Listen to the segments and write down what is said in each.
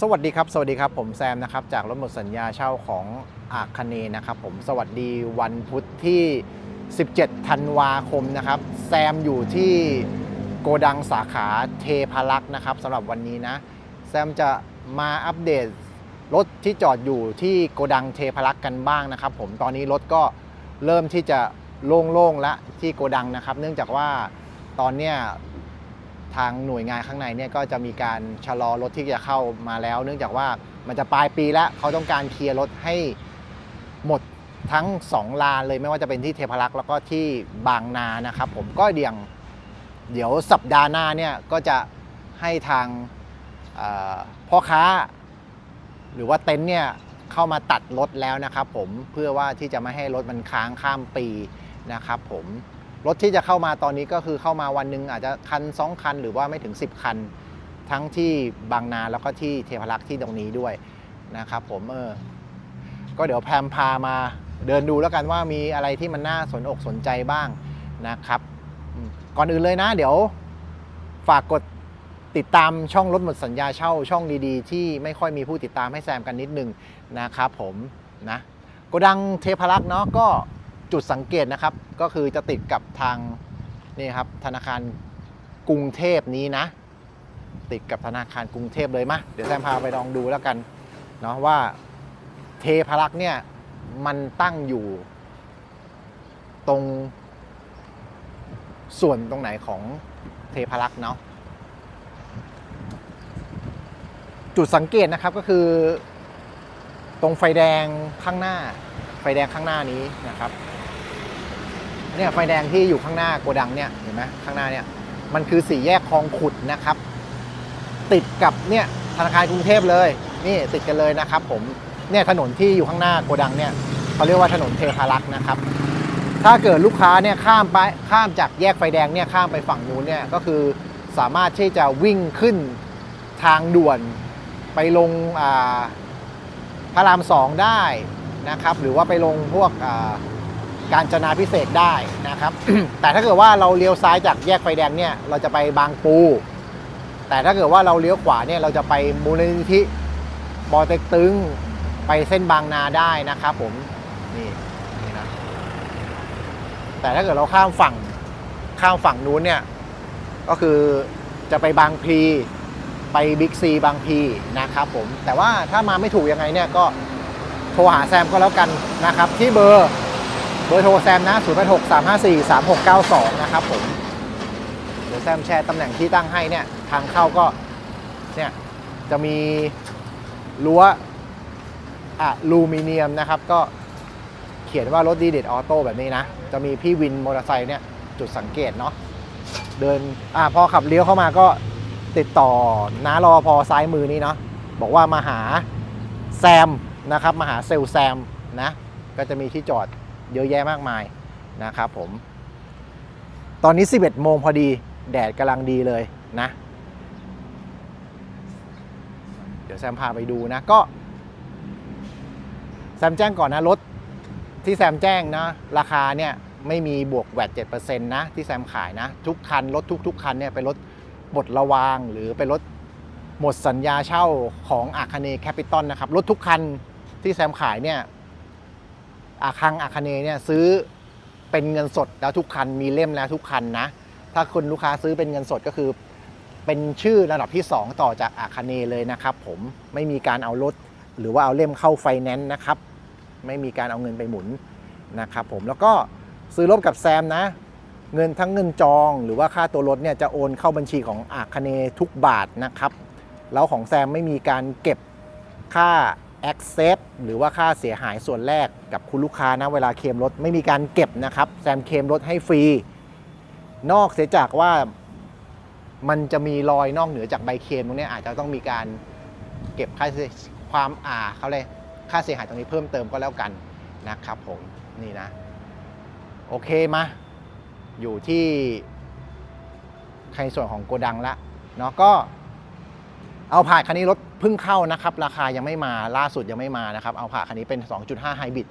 สวัสดีครับ สวัสดีครับ ผมแซมนะครับ จากรถหมดสัญญาเช่าของอาคเนนะครับผมสวัสดีวันพุธที่ 17 ธันวาคมนะครับ แซมอยู่ที่โกดังสาขาเทพารักษ์นะครับสำหรับวันนี้นะ แซมจะมาอัปเดตรถที่จอดอยู่ที่โกดังเทพารักษ์กันบ้างนะครับ ผมตอนนี้รถก็เริ่มที่จะโล่งๆละที่โกดังนะครับ เนื่องจากว่าตอนเนี้ย ทางหน่วยงานข้างในเนี่ยก็จะมีการชะลอรถที่จะเข้ามาแล้ว เนื่องจากว่ามันจะปลายปีแล้วเขาต้องการเคลียร์รถให้หมดทั้ง 2 ลานเลยไม่ว่าจะเป็นที่เทพรักษ์แล้วก็ที่บางนานะครับผมก็เดียงเดี๋ยวสัปดาห์หน้าเนี่ยก็จะให้ทางพ่อค้า หรือว่าเต็นท์เนี่ยเข้ามาตัดรถแล้วนะครับผมเพื่อว่าที่จะไม่ให้รถมันค้างข้ามปีนะครับผม รถที่จะเข้ามาตอนนี้ก็คือเข้ามาวันหนึ่งอาจจะคันสองคัน หรือว่าไม่ถึง 10 คัน ทั้งที่บางนาแล้วก็ที่เทพารักษ์ที่ตรงนี้ด้วยนะครับผมเออก็เดี๋ยวแพมพามาเดินดูแล้วกันว่ามีอะไรที่มันน่าสนอกสนใจบ้างนะครับ ก่อนอื่นเลยนะ เดี๋ยวฝากกดติดตามช่องรถหมดสัญญาเช่าช่องดีๆ ที่ไม่ค่อยมีผู้ติดตามให้แซมกันนิดนึงนะครับผมนะโกดังเทพารักษ์เนาะก็ จุดสังเกตนะครับ ก็คือจะติดกับทางนี่ครับธนาคารกรุงเทพนี้นะ ติดกับธนาคารกรุงเทพเลยมะเดี๋ยวแซมพาไปลองดูแล้วกันเนาะว่าเทพารักษ์เนี่ยมันตั้งอยู่ ตรง ส่วนตรงไหนของเทพารักษ์เนาะจุดสังเกตนะครับก็คือ ตรงไฟแดงข้างหน้า ไฟแดงข้างหน้านี้นะครับ เนี่ยไฟแดงที่อยู่ข้างหน้าโกดังเนี่ยเห็นไหมข้างหน้าเนี่ยมันคือสี่แยกคลองขุดนะครับ ติดกับเนี่ยธนาคารกรุงเทพเลยนี่ติดกันเลยนะครับ ผมเนี่ยถนนที่อยู่ข้างหน้าโกดังเนี่ยเขาเรียกว่าถนนเทพารักษ์นะครับ ถ้าเกิดลูกค้าเนี่ยข้ามไปข้ามจากแยกไฟแดงเนี่ยข้ามไปฝั่งนู้นเนี่ยก็คือสามารถที่จะวิ่งขึ้นทางด่วนไปลงอ่าพระรามสองได้นะครับ หรือว่าไปลงพวกอ่า การจนาพิเศษได้นะครับ แต่ถ้าเกิดว่าเราเลี้ยวซ้ายจากแยกไฟแดงเนี่ยเราจะไปบางปู แต่ถ้าเกิดว่าเราเลี้ยวขวาเนี่ยเราจะไปมูลนิธิปอเต็กตึงไปเส้นบางนาได้นะครับผมนี่นี่นะแต่ถ้าเกิดเราข้ามฝั่งข้ามฝั่งนู้นเนี่ยก็คือจะไปบางพลีไปบิ๊กซีบางพลีนะครับผมแต่ว่าถ้ามาไม่ถูกยังไงเนี่ยก็โทรหาแซมก็แล้วกันนะครับที่เบอร์ เบอร์โทรแซมนะ0 8 6 3 5 4 3 6 9 2 นะครับผม เดี๋ยวแซมแชร์ตำแหน่งที่ตั้งให้เนี่ย ทางเข้าก็ เนี่ย จะมีรั้วอะลูมิเนียมนะครับ ก็เขียนว่ารถดีเด็ดออโต้แบบนี้นะ จะมีพี่วินมอเตอร์ไซค์เนี่ย จุดสังเกตเนาะ เดิน อ่าพอขับเลี้ยวเข้ามาก็ติดต่อน้ารอพอซ้ายมือนี้เนาะ บอกว่ามาหาแซมนะครับ มาหาเซลแซมนะ ก็จะมีที่จอด เยอะแยะมากมายนะครับผม ตอนนี้ 11 โมงพอดีแดดกำลังดีเลยนะ เดี๋ยวแซมพาไปดูนะ ก็แซมแจ้งก่อนนะ รถที่แซมแจ้งนะ ราคาเนี่ยไม่มีบวกแวด7%นะที่แซมขายนะ ทุกคัน รถทุกๆคันเนี่ยเป็นรถหมดระวางหรือเป็นรถหมดสัญญาเช่าของอาคาเนแคปิตอลนะครับ รถทุกคันที่แซมขายเนี่ย อาคังอาคาเนเนี่ยซื้อเป็นเงินสดแล้วทุกคันมีเล่มแล้วทุกคันนะ ถ้าคุณลูกค้าซื้อเป็นเงินสดก็คือเป็นชื่อระดับที่ 2 ต่อจากอาคาเนเลยนะครับผมไม่มีการเอารถ หรือว่าเอาเล่มเข้าไฟแนนซ์นะครับ ไม่มีการเอาเงินไปหมุนนะครับผมแล้วก็ซื้อรถกับแซมนะ เงินทั้งเงินจองหรือว่าค่าตัวรถเนี่ยจะโอนเข้าบัญชีของอาคาเนทุกบาทนะครับ แล้วของแซมไม่มีการเก็บค่า Access หรือว่าค่าเสียหายส่วนแรกกับคุณลูกค้านะเวลาเคลมรถไม่มีการเก็บนะครับแซมเคลมรถให้ฟรี นอกเสียจากว่ามันจะมีรอยนอกเหนือจากใบเคลมตรงนี้อาจจะต้องมีการเก็บค่าความอ่าเขาเลยค่าเสียหายตรงนี้เพิ่มเติมก็แล้วกันนะครับผมนี่นะ โอเคมา อยู่ที่ในส่วนของโกดังละเนาะก็ เอาผ่าคันนี้รถเพิ่งเข้านะครับ ราคายังไม่มาล่าสุดยังไม่มานะครับ เอาผ่าคันนี้เป็น 2.5ไฮบริด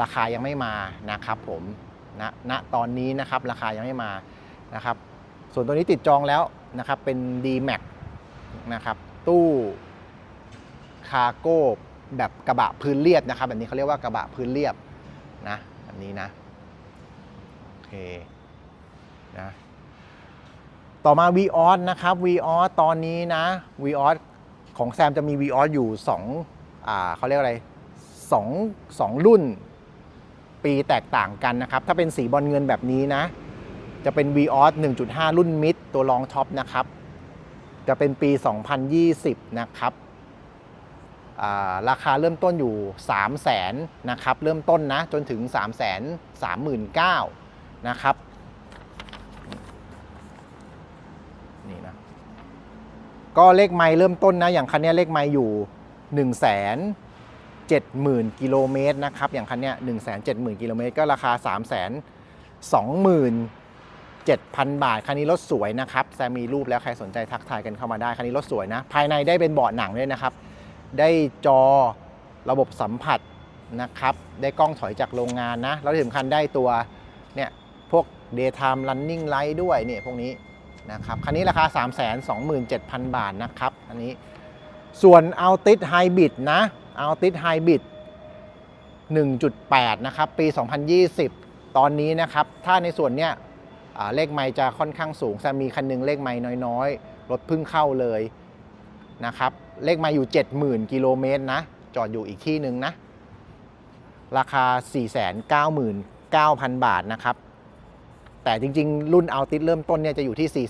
ราคายังไม่มานะครับ ผมณณตอนนี้นะครับ ราคายังไม่มานะครับ ส่วนตัวนี้ติดจองแล้วนะครับ เป็น d m a x นะครับ ตู้คาร์โก้แบบกระบะพื้นเรียบนะครับ แบบนี้เขาเรียกว่ากระบะพื้นเรียบนะแบบนี้นะโอเคนะ ต่อมา v ีออสนะครับ v ีออสตอนนี้นะ v ีออสของแซมจะมี v ีออสอยู่2อ่าเขาเรียกอะไร2 2รุ่น ปีแตกต่างกันนะครับ ถ้าเป็นสีบอลเงินแบบนี้นะ จะเป็น v ีออส1.5 รุ่นมิดตัวรองท็อปนะครับ จะเป็นปี 2020 นะครับาราคาเริ่มต้นอยู่ 3 0 0แสนนะครับ เริ่มต้นนะ จนถึง 3 3 9 0 0 0นะครับ นี่นะ ก็เลขไมล์เริ่มต้นนะ อย่างคันนี้เลขไมล์อยู่1 7 0 0 0 0กิโลเมตรนะครับ อย่างคันเนี้ย1 7 0 0 0 0กิโลเมตรก็ราคา 3 2 7,000 บาท คันนี้รถสวยนะครับ แซมมีรูปแล้วใครสนใจทักทายกันเข้ามาได้ คันนี้รถสวยนะ ภายในได้เป็นเบาะหนังด้วยนะครับ ได้จอระบบสัมผัสนะครับ ได้กล้องถอยจากโรงงานนะ แล้วที่สำคัญได้ตัวเนี่ยพวก daytime running light ด้วยเนี่ยพวกนี้ นะครับคันนี้ราคา 327,000 บาทนะครับอันนี้ส่วน Altis Hybrid นะ Altis Hybrid 1.8 นะครับ ปี 2020 ตอนนี้นะครับ ถ้าในส่วนเนี้ยเลขไมล์จะค่อนข้างสูงจะมีคันหนึงเลขไมล์น้อยๆ รถเพิ่งเข้าเลยนะครับ เลขไมล์อยู่ 70,000 กิโลเมตรนะ จอดอยู่อีกที่หนึ่งนะ ราคา 499,000 บาทนะครับ แต่จริงๆ รุ่น Altis เริ่มต้นเนี่ยจะอยู่ที่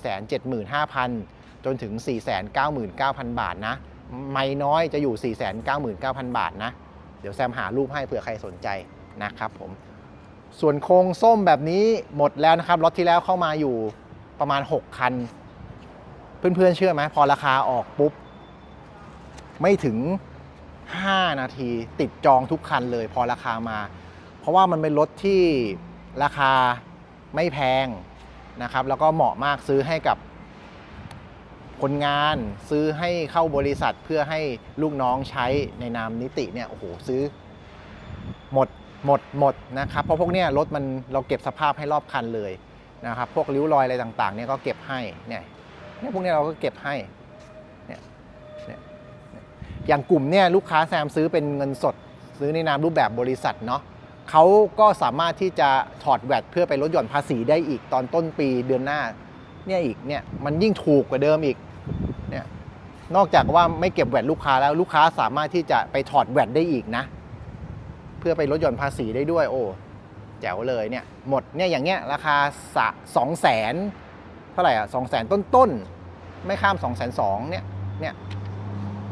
475,000 จนถึง 499,000 บาทนะ ไม่น้อยจะอยู่ 499,000 บาทนะ เดี๋ยวแซมหารูปให้เผื่อใครสนใจนะครับผม ส่วนโครงส้มแบบนี้หมดแล้วนะครับ รถที่แล้วเข้ามาอยู่ประมาณ 6 คัน เพื่อนๆเชื่อไหมพอราคาออกปุ๊บ ไม่ถึง 5 นาทีติดจองทุกคันเลยพอราคามา เพราะว่ามันเป็นรถที่ราคา ไม่แพงนะครับ แล้วก็เหมาะมากซื้อให้กับคนงานซื้อให้เข้าบริษัทเพื่อให้ลูกน้องใช้ในนามนิติเนี่ยโอ้โหซื้อ หมดหมดหมดนะครับ เพราะพวกเนี้ยรถมันเราเก็บสภาพให้รอบคันเลยนะครับ พวกริ้วรอยอะไรต่างๆเนี่ยก็เก็บให้เนี่ยเนี่ยพวกเนี้ยเราก็เก็บให้เนี่ยเนี่ยเนี่ยอย่างกลุ่มเนี่ยลูกค้าแซมซื้อเป็นเงินสด ซื้อในนามรูปแบบบริษัทเนาะ เขาก็สามารถที่จะถอดแวดเพื่อไปลดหย่อนภาษีได้อีกตอนต้นปีเดือนหน้าเนี่ยอีกเนี่ยมันยิ่งถูกกว่าเดิมอีกเนี่ยนอกจากว่าไม่เก็บแวดลูกค้าแล้วลูกค้าสามารถที่จะไปถอดแวดได้อีกนะ เพื่อไปลดหย่อนภาษีได้ด้วย โอ้แจ๋วเลยเนี่ยหมดเนี่ยอย่างเงี้ยราคาสะสองแสนเท่าไหร่อะสองแสนต้นๆ ไม่ข้าม2องแสนสองเนี่ยเนี่ย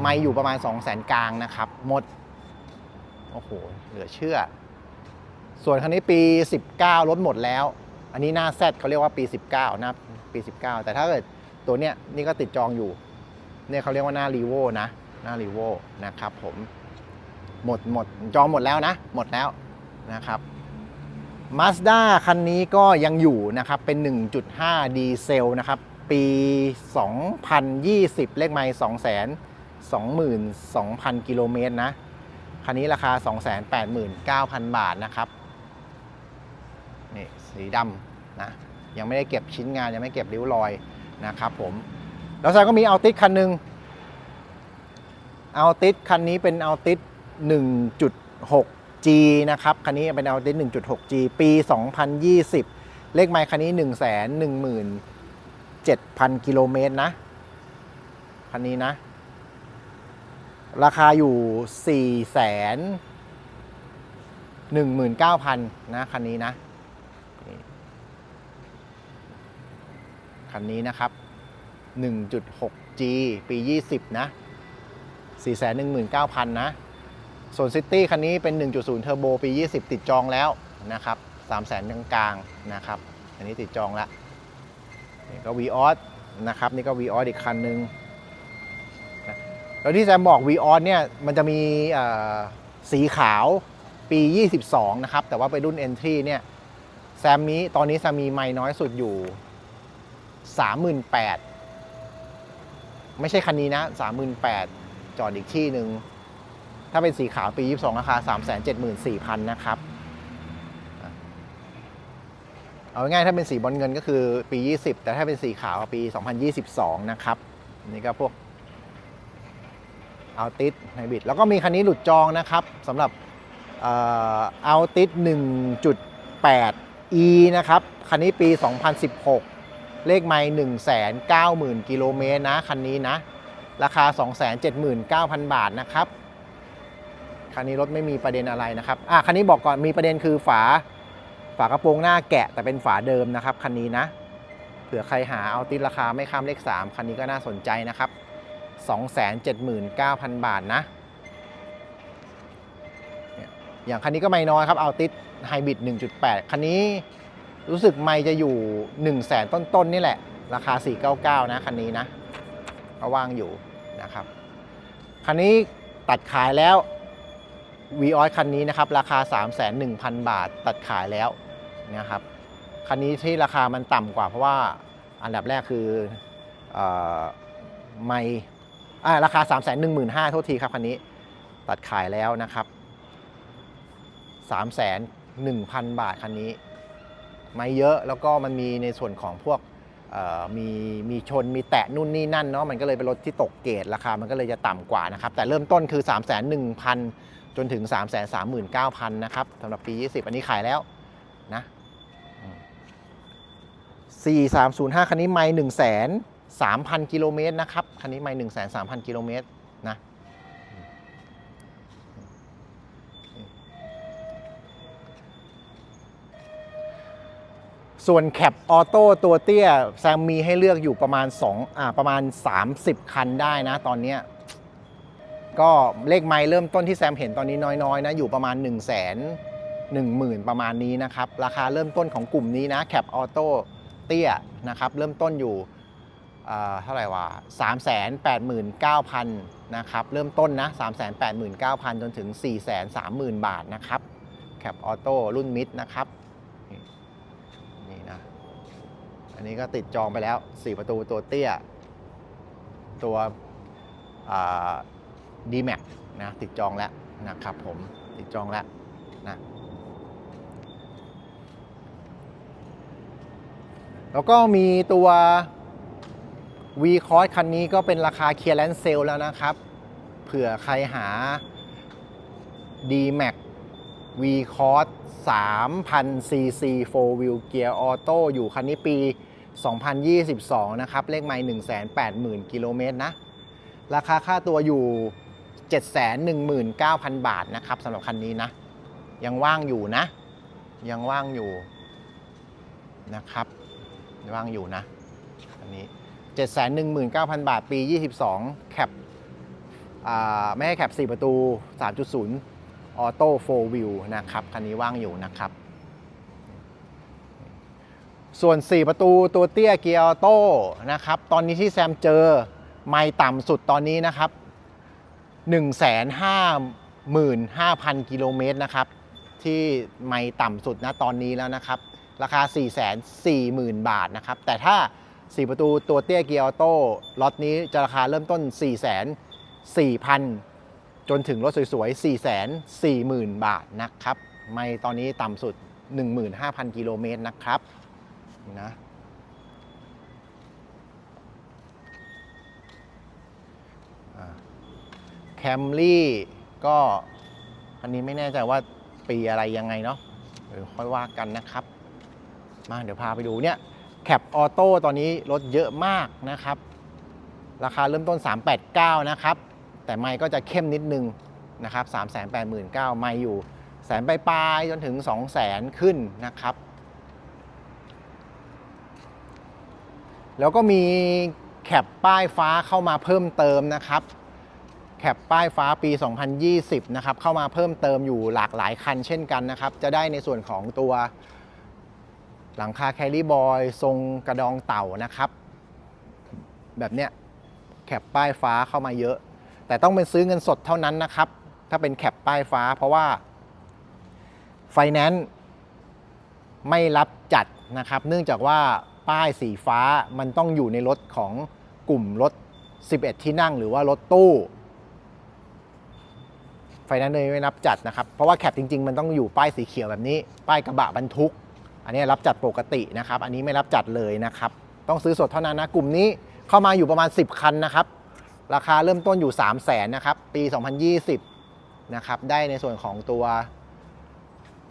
ไม่อยู่ประมาณ2องแสนกลางนะครับ หมด โอ้โห เหลือเชื่อ ส่วนคันนี้ปี 19รถหมดแล้ว อันนี้หน้าแซดเขาเรียกว่าปี 19 นะปี 19 แต่ถ้าเกิดตัวเนี้ยนี่ก็ติดจองอยู่เนี่ยเขาเรียกว่าหน้ารีโวนะ หน้ารีโวนะครับผมหมดหมดจองหมดแล้วนะ หมดแล้วนะครับ Mazda คันนี้ก็ยังอยู่นะครับ เป็น 1.5 ดีเซลนะครับ ปี 2020 เลขไมล์2 22,000 กิโลเมตรนะ คันนี้ราคา 289,000 บาทนะครับ สีดำนะยังไม่ได้เก็บชิ้นงานยังไม่เก็บริ้วรอยนะครับผมแล้วแซมก็มีเอาติสคันหนึ่งเอาติสคันนี้เป็นเอาติส 1.6G นะครับคันนี้เป็น Altis 1.6G ปี 2020 เลขไมล์คันนี้ 1 1 7 0 0 0 กิโลเมตรนะคันนี้นะ ราคาอยู่ 4 1 9 0 0 0 นะคันนี้นะ คันนี้นะครับ 1.6G ปี 20 นะ 419,000 นะ ส่วนซิตี้คันนี้เป็น 1.0 เทอร์โบปี 20 ติดจองแล้วนะครับ300,000กลางๆนะครับ อันนี้ติดจองแล้วนี่ก็ v ีออสนะครับ นี่ก็ v ีออสอีกคันหนึ่งแล้วที่แซมบอก v ีออสเนี่ย มันจะมีสีขาวปี 22 นะครับ แต่ว่าไปรุ่น Entry เนี่ยแซมนี้ตอนนี้แซมมีไม่น้อยสุดอยู่ 38,000ไม่ใช่คันนี้นะ 38,000 จอดอีกที่หนึ่ง ถ้าเป็นสีขาวปี 22 ราคา 374,000 นะครับ เอาง่ายๆถ้าเป็นสีบอลเงินก็คือปี 20 แต่ถ้าเป็นสีขาวปี 2022 นะครับอันนี่ก็พวกเอาติสไฮบริดแล้วก็มีคันนี้หลุดจองนะครับสำหรับเอาติส1.8 e นะครับ คันนี้ปี 2016 เลขไมล์190,000กิโลเมตรนะคันนี้นะ ราคา 279,000 บาทนะครับ คันนี้รถไม่มีประเด็นอะไรนะครับ อะคันนี้บอกก่อนมีประเด็นคือฝา ฝากระโปรงหน้าแกะแต่เป็นฝาเดิมนะครับคันนี้นะ เผื่อใครหาเอาติดราคาไม่ข้ามเลข 3 คันนี้ก็น่าสนใจนะครับ 279,000 บาทนะอย่างคันนี้ก็ไม่น้อยครับเอาติดไฮบริด1.8 คันนี้ รู้สึกไม่จะอยู่1 0 0 0 0แสนต้นๆนี่แหละ ราคา 499 นะ คันนี้นะก็ว่างอยู่นะครับ คันนี้ตัดขายแล้ววีออสคันนี้นะครับ ราคา 3 1 0 0 0 บาท ตัดขายแล้วนะครับ คันนี้ที่ราคามันต่ำกว่าเพราะว่าอันดับแรกคืออไม่อ่าราคา 315,000โทษทีครับคันนี้ตัดขายแล้วนะครับ 3 1 0 0 0 บาทคันนี้ ไม่เยอะแล้วก็มันมีในส่วนของพวกมีมีชนมีแตะนู่นนี่นั่นเนาะมันก็เลยเป็นรถที่ตกเกรดราคา มันก็เลยจะต่ำกว่านะครับ แต่เริ่มต้นคือ 3 1 0 0 0จนถึง 3 3 9 0 0 0 นะครับสำหรับปี 20 อันนี้ขายแล้วนะอืม4305 คันนี้ไม่1 3 0 0 0 กิโลเมตรนะครับ คันนี้ไม่1 3 0 0 0 กิโลเมตร ส่วนแคปออโต้ตัวเตี้ยแซมมีให้เลือกอยู่ประมาณ2อ่าประมาณ 30 คันได้นะตอนเนี้ยก็เลขไมล์เริ่มต้นที่แซมเห็นตอนนี้น้อยๆนะอยู่ประมาณ 1 0 0 0 0 0 1 0,000 ประมาณนี้นะครับ ราคาเริ่มต้นของกลุ่มนี้นะแคปออโต้เตี้ยนะครับเริ่มต้นอยู่อ่าเท่าไหร่วะ389,000 นะครับ เริ่มต้นนะ 389,000 จนถึง 430,000 บาทนะครับ แคปออโต้รุ่นมิดนะครับ นี่นะ อั นี้ก็ติดจองไปแล้ว 4 ประตูตัวเตี้ย ตัวดีแม็กนะติดจองแล้วนะครับผมติดจองแล้วนะแล้วก็มีตัว V c o s คันนี้ก็เป็นราคาเคลียร์แลนด์เซลแล้วนะครับ เผื่อใครหา D Max V Cross 3,000 cc 4 wheel gear auto อยู่คันนี้ปี 2022 นะครับ เลขไมล์180,000 กิโลเมตรนะ ราคาค่าตัวอยู่ 719,000 บาทนะครับสำหรับคันนี้นะ ยังว่างอยู่นะ ยังว่างอยู่นะครับ ว่างอยู่นะ อันนี้ 719,000 บาท ปี 22 แคปอ่าไม่ให้แคป 4 ประตู 3.0 ออโต้โฟวิวนะครับ คันนี้ว่างอยู่นะครับ ส่วน 4 ประตูตัวเตี้ยเกียร์ออโต้นะครับ ตอนนี้ที่แซมเจอไม่ต่ำสุดตอนนี้นะครับ 155,000 กิโลเมตรนะครับ ที่ไม่ต่ำสุดนะตอนนี้แล้วนะครับ ราคา 440,000 บาทนะครับ แต่ถ้า 4 ประตูตัวเตี้ยเกียร์ออโต้ล็อตนี้จะราคาเริ่มต้น 4,4,000 จนถึงรถสวยๆ 440,000บาทนะครับ ไม่ตอนนี้ต่ำสุด 15,000 กิโลเมตรนะครับ นะ แคมรี่ก็อันนี้ไม่แน่ใจว่าปีอะไรยังไงเนาะเดี๋ยวค่อยว่ากันนะครับ มาเดี๋ยวพาไปดูเนี่ยแคปออโต้ตอนนี้ลดเยอะมากนะครับ ราคาเริ่มต้น 389 นะครับ แต่ไม่ก็จะเข้มนิดนึงนะครับ389,000ไม่อยู่แสนปลายๆจนถึง 200,000ขึ้นนะครับ แล้วก็มีแคปป้ายฟ้าเข้ามาเพิ่มเติมนะครับ แคปป้ายฟ้าปี 2020 นะครับ เข้ามาเพิ่มเติมอยู่หลากหลายคันเช่นกันนะครับ จะได้ในส่วนของตัว หลังคาแคลรี่บอยทรงกระดองเต่านะครับ แบบเนี้ยแคปป้ายฟ้าเข้ามาเยอะ แต่ต้องเป็นซื้อเงินสดเท่านั้นนะครับ ถ้าเป็นแคปป้ายฟ้า เพราะว่าไฟแนนซ์ไม่รับจัดนะครับ เนื่องจากว่า ป้ายสีฟ้ามันต้องอยู่ในรถของกลุ่มรถ 11 ที่นั่งหรือว่ารถตู้ไฟนนซ์เลยไม่รับจัดนะครับ เพราะว่าแคปจริง ๆ มันต้องอยู่ป้ายสีเขียวแบบนี้ ป้ายกระบะบรรทุก อันนี้รับจัดปกตินะครับ อันนี้ไม่รับจัดเลยนะครับ ต้องซื้อสดเท่านั้นนะ กลุ่มนี้เข้ามาอยู่ประมาณ 10 คันนะครับ ราคาเริ่มต้นอยู่ 3 0 0แสนนะครับ ปี 2020 นะครับ ได้ในส่วนของตัว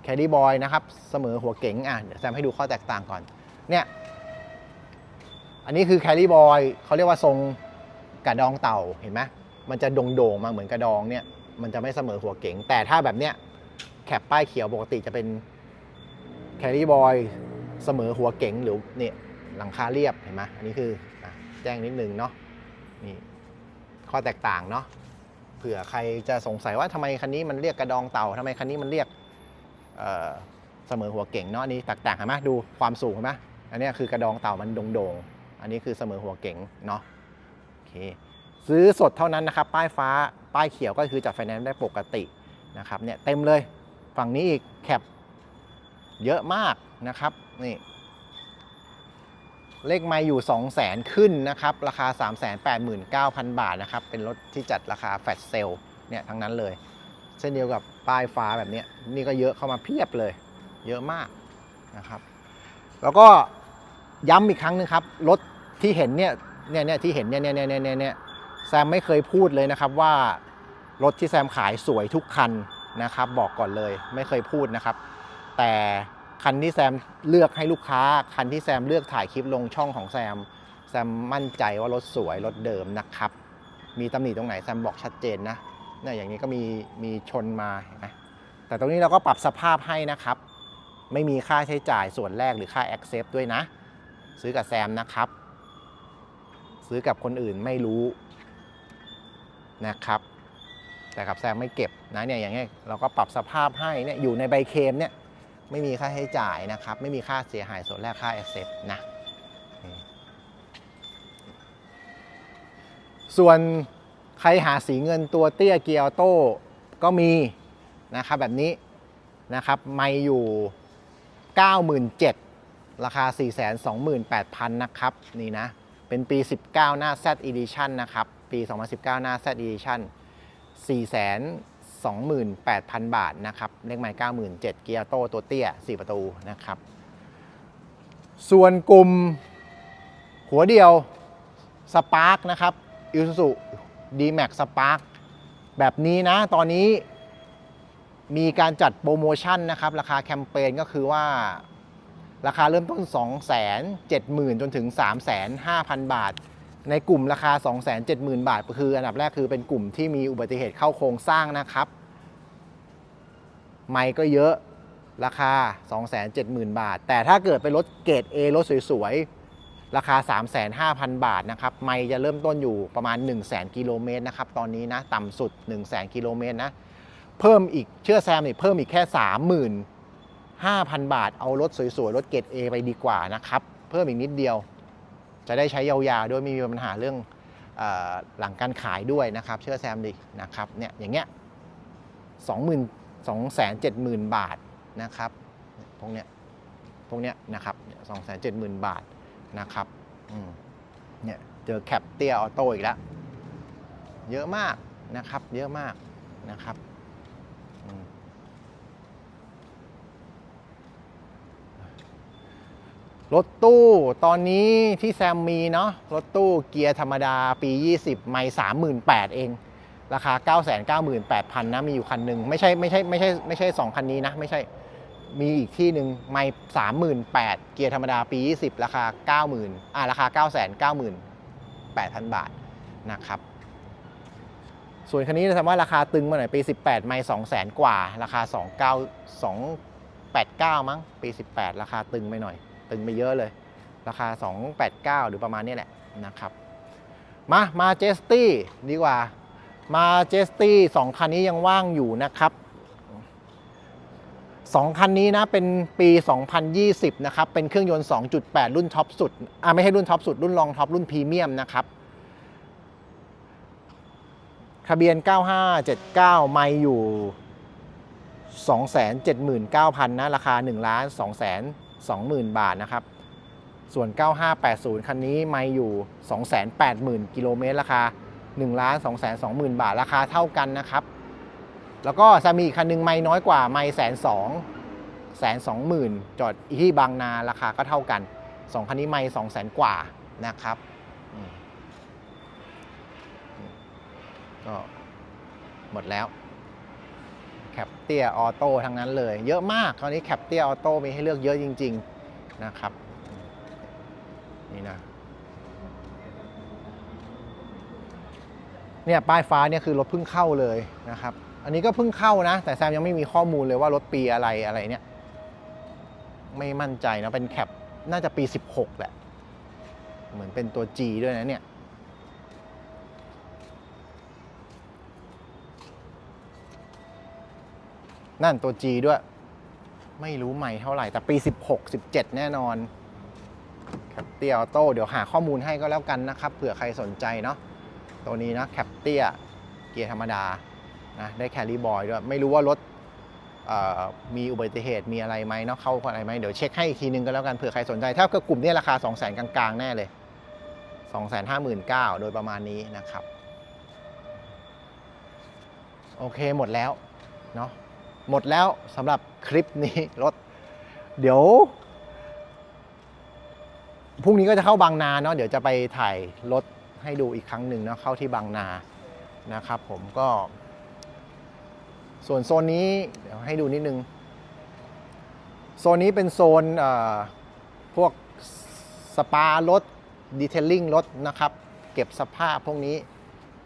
แคดดี้บอยนะครับ เสมอหัวเก๋งอะ เดี๋ยวแซมให้ดูข้อแตกต่างก่อน เนี่ย อันนี้คือแคดดี้บอยเขาเรียกว่าทรงกระดองเต่าเห็นไหมมันจะโด่งๆมาเหมือนกระดองเนี่ยมันจะไม่เสมอหัวเก๋งแต่ถ้าแบบเนี้ยแคปป้ายเขียวปกติจะเป็นแคดดี้บอยเสมอหัวเก๋งหรือเนี่ยหลังคาเรียบเห็นไหมอันนี้คืออแจ้งนิดนึงเนาะนี่ข้อแตกต่างเนาะเผื่อใครจะสงสัยว่าทำไมคันนี้มันเรียกกระดองเต่าทำไมคันนี้มันเรียกเอ่อเสมอหัวเก่งเนาะนี้แตกต่างเห็นไหมดูความสูงเห็นไหมอันนี้คือกระดองเต่ามันโด่งๆ อันนี้คือเสมอหัวเก่งเนาะโอเคซื้อสดเท่านั้นนะครับ ป้ายฟ้าป้ายเขียวก็คือจัดไฟแนนซ์ได้ปกตินะครับเนี่ยเต็มเลยฝั่งนี้อีกแคปเยอะมากนะครับนี่เลขไม่อยู่ 2 0 0แสนขึ้นนะครับ ราคา 3 8 9 0 0 0 บาทนะครับ เป็นรถที่จัดราคาแฟลชเซลเนี่ยทั้งนั้นเลย เช่นเดียวกับป้ายฟ้าแบบนี้นี่ก็เยอะเข้ามาเพียบเลย เยอะมากนะครับ แล้วก็ ย้ำอีกครั้งหนึงครับ รถที่เห็นเนี่ยเนี่ยเนี่ยที่เห็นเนี่ยเนี่ยเนี่ยเนี่ยเนี่ยแซมไม่เคยพูดเลยนะครับว่ารถที่แซมขายสวยทุกคันนะครับ บอกก่อนเลยไม่เคยพูดนะครับ แต่คันที่แซมเลือกให้ลูกค้า คันที่แซมเลือกถ่ายคลิปลงช่องของแซมแซมมั่นใจว่ารถสวยรถเดิมนะครับ มีตำหนิตรงไหนแซมบอกชัดเจนนะเนี่ยอย่างนี้ก็มีมีชนมานไหมแต่ตรงนี้เราก็ปรับสภาพให้นะครับ ไม่มีค่าใช้จ่ายส่วนแรกหรือค่า accept ด้วยนะ ซื้อกับแซมนะครับ ซื้อกับคนอื่นไม่รู้นะครับ แต่กับแซมไม่เก็บนะเนี่ยอย่างเงี้ยเราก็ปรับสภาพให้เนี่ยอยู่ในใบเคมเนี่ยไม่มีค่าใช้จ่ายนะครับ ไม่มีค่าเสียหายส่วนแรกค่า accept นะนี่ส่วนใครหาสีเงินตัวเตี้ยเกียร์โต้ก็มีนะครับแบบนี้นะครับไม่อยู่ 97,000 ราคา 428,000 นะครับ นี่นะ เป็นปี 19 หน้า Z Edition นะครับ ปี 2019 หน้า Z Edition 428,000 บาทนะครับ เลขไม้97,000เกียร์โต้ตัวเตี้ย 4 ประตูนะครับ ส่วนกลุ่มหัวเดียวสปาร์กนะครับ i s u z u D-Max Spark แบบนี้นะ ตอนนี้มีการจัดโปรโมชั่นนะครับ ราคาแคมเปญก็คือว่า ราคาเริ่มต้น 2 7 0 0 0 0 จนถึง 3,500 บาท ในกลุ่มราคา 270,000 บาท คืออันดับแรกคือเป็นกลุ่มที่มีอุบัติเหตุเข้าโครงสร้างนะครับไม่ก็เยอะราคา 270,000 บาท แต่ถ้าเกิดเป็นรถเกรด A รถสวยๆ ราคา 35,000บาทนะครับ ไม่จะเริ่มต้นอยู่ประมาณ 1 0 0 0 0 0 กิโลเมตรนะครับ ตอนนี้นะ ต่ำสุด 1 0 0 0 0 0 กิโลเมตรนะ เพิ่มอีกเชื่อแซมนี่เพิ่มอีกแค่ 5,000 บาท เอารถสวยๆ รถเกรด A ไปดีกว่านะครับ เพิ่มอีกนิดเดียว จะได้ใช้ยาวๆ ด้วยไม่มีปัญหาเรื่องอหลังการขายด้วยนะครับ เชื่อแซมดินะครับเนี่ยอย่างเงี้ย20,000 270,000บาทนะครับพวกเนี้ยพวกเนี้ยนะครับ270,000บาทนะครับเนี่ยเจอแคปเตียออโต้อีกแล้วเยอะมากนะครับ เยอะมากนะครับอืม รถตู้ตอนนี้ที่แซมมีเนาะรถตู้เกียร์ธรรมดาปี 20 ไม่ 38,000 เอง ราคา 998,000 นะ มีอยู่คันหนึ่งไม่ใช่ไม่ใช่ไม่ใช่ไม่ใช่สองคันนี้นะ ไม่ใช่มีอีกที่หนึ่งไม่สามหมื่นแปดเกียร์ธรรมดาปี 20 ราคา 90,000อ่าราคา 998,000 บาทนะครับส่วนคันนี้แสดงว่าราคาตึงมาหน่อยปี 18 ไม่200,000 กว่า ราคา 29 289 มั้งปี 18 ราคาตึงไปหน่อย ตึงไปเยอะเลย ราคา 289 หรือประมาณนี้แหละนะครับ มามาเจสตี้ดีกว่า มาเจสตี้สองคันนี้ยังว่างอยู่นะครับสองคันนี้นะเป็นปี 2020 นะครับ เป็นเครื่องยนต์ 2.8 รุ่นท็อปสุด อ่าไม่ใช่รุ่นท็อปสุด รุ่นรองท็อปรุ่นพรีเมียมนะครับ ทะเบียน 9579 ไม่อยู่ 279,000 นะ ราคา1ล้าน2 20,000 บาทนะครับ ส่วน 9580 คันนี้ไม่อยู่ 280,000 กิโลเมตรราคา1ล้าน2 2 0 0 0 บาท ราคาเท่ากันนะครับ แล้วก็จะมีอีกคันหนึงไม่น้อยกว่าไม่แสนสองแสนสองหมื่นจอดที่บางนาราคาก็เท่ากันสองคันนี้ไม่สองแสนกว่านะครับก็หมดแล้ว คปเตียออโต้ทั้งนั้นเลย เยอะมากคราวนี้แคปเตียออโต้มีให้เลือกเยอะจริง ๆ นะครับ นี่นะเนี่ยป้ายฟ้าเนี่ยคือรถเพิ่งเข้าเลยนะครับ อันนี้ก็เพิ่งเข้านะ แต่แซมยังไม่มีข้อมูลเลยว่ารถปีอะไรอะไรเนี่ย ไม่มั่นใจนะเป็นแคปน่าจะปี 16 แหละ เหมือนเป็นตัว G ด้วยนะเนี่ย นั่นตัว G ด้วย ไม่รู้ใหม่เท่าไหร่ แต่ปี 16 17 แน่นอนแคปเตียออโต้เดี๋ยวหาข้อมูลให้ก็แล้วกันนะครับ เผื่อใครสนใจเนาะตัวนี้นะแคปเตียเกียร์ธรรมดานะได้แครี่บอยด้วย ไม่รู้ว่ารถมีอุบัติเหตุมีอะไรไหมเนาะเข้าอะไรไหมเดี๋ยวเช็คให้อีกทีนึงก็แล้วกันเผื่อใครสนใจ ถ้าเกิดกลุ่มนี้ราคา 2 0 0 0 0 0 กลางๆ แน่เลย 2 5 9 0 0 0 โดยประมาณนี้นะครับ โอเคหมดแล้วเนาะ หมดแล้วสำหรับคลิปนี้รถ เดี๋ยวพรุ่งนี้ก็จะเข้าบางนาเนาะเดี๋ยวจะไปถ่ายรถให้ดูอีกครั้งหนึ่งเนาะเข้าที่บางนานะครับผมก็ ส่วนโซนนี้เดี๋ยวให้ดูนิดนึง โซนนี้เป็นโซนเอ่อพวกสปารถดีเทลลิ่งรถนะครับ เก็บสภาพพวกนี้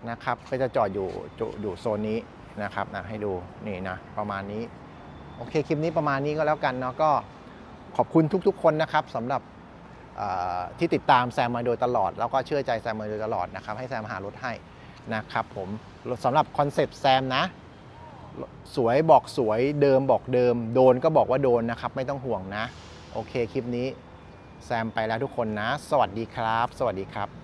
นะครับ ก็จะจอดอยู่อยู่อยู่โซนนี้ นะครับนะให้ดูนี่นะประมาณนี้ โอเคคลิปนี้ประมาณนี้ก็แล้วกันเนาะก็ขอบคุณทุกๆ คนนะครับสำหรับที่ติดตามแซมมาโดยตลอด แล้วก็เชื่อใจแซมมาโดยตลอดนะครับให้แซมหารถให้นะครับผมสำหรับคอนเซปต์แซมนะสวยบอกสวยเดิมบอกเดิม โดนก็บอกว่าโดนนะครับ ไม่ต้องห่วงนะ โอเคคลิปนี้ แซมไปแล้วทุกคนนะ สวัสดีครับ สวัสดีครับ